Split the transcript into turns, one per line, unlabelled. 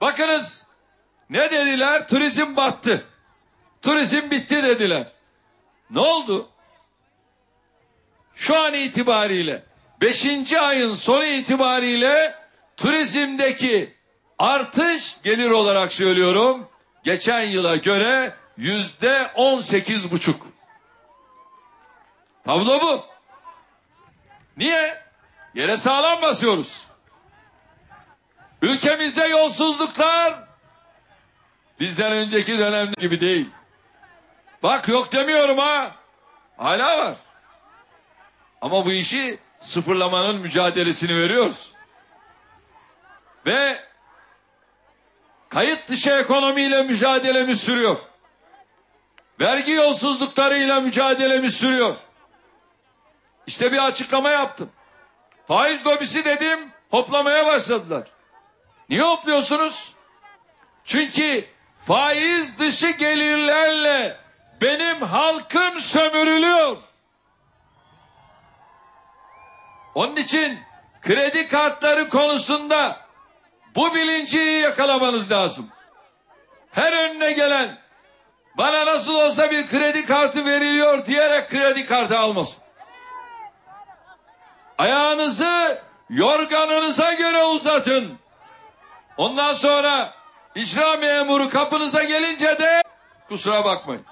Bakınız ne dediler? Turizm battı. Turizm bitti dediler. Ne oldu? Şu an itibariyle 5. ayın sonu itibariyle turizmdeki artış gelir olarak söylüyorum. Geçen yıla göre yüzde on sekiz buçuk. Tablo bu. Niye? Yere sağlam basıyoruz. Ülkemizde yolsuzluklar bizden önceki dönemde gibi değil. Bak yok demiyorum ha. Hala var. Ama bu işi sıfırlamanın mücadelesini veriyoruz. Ve kayıt dışı ekonomiyle mücadelemiz sürüyor. Vergi yolsuzluklarıyla mücadelemiz sürüyor. İşte bir açıklama yaptım. Faiz lobisi dedim, hoplamaya başladılar. Niye hopluyorsunuz? Çünkü faiz dışı gelirlerle benim halkım sömürülüyor. Onun için kredi kartları konusunda bu bilinci yakalamanız lazım. Her önüne gelen bana nasıl olsa bir kredi kartı veriliyor diyerek kredi kartı almasın. Ayağınızı yorganınıza göre uzatın. Ondan sonra icra memuru kapınıza gelince de kusura bakmayın.